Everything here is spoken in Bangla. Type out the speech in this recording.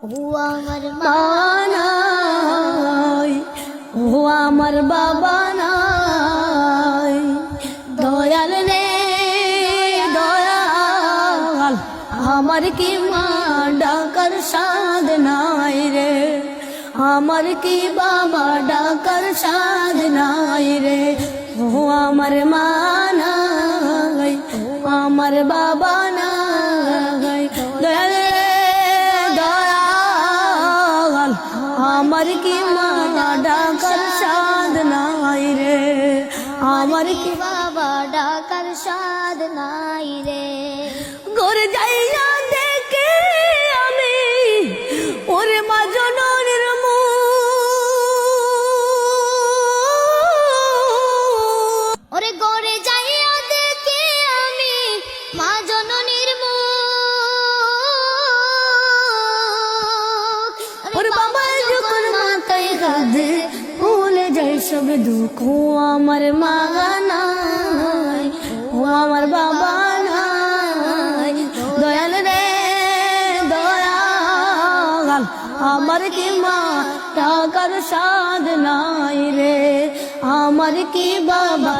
ও আমার মা বানাই ও আমার বাবা নাই দয়াল রে দয়াল আমার কি মা ডাকার সাদ নাই রে আমার কি বাবা ডাকার সাদ নাই রে ও আমার মা নাই ও আমার বাবা নাই আমার কি মা ডাকার সাদ নাই রে। আমার কি বাবা ডাকার স্বাদ নাই রে। ঘরে যাইয়া দেখে আমি ওরে মা জননীর। ওরে গড়ে যাইয়া দেখি আমি মা জননীর মুখ। ওরে বাবা কাঁদে ভুলে যাই সব দুঃখ আমার মা নাই ও আমার বাবা নাই দয়াল রে দয়াল আমার কি মা টাকার সাদ নাই রে আমার কি বাবা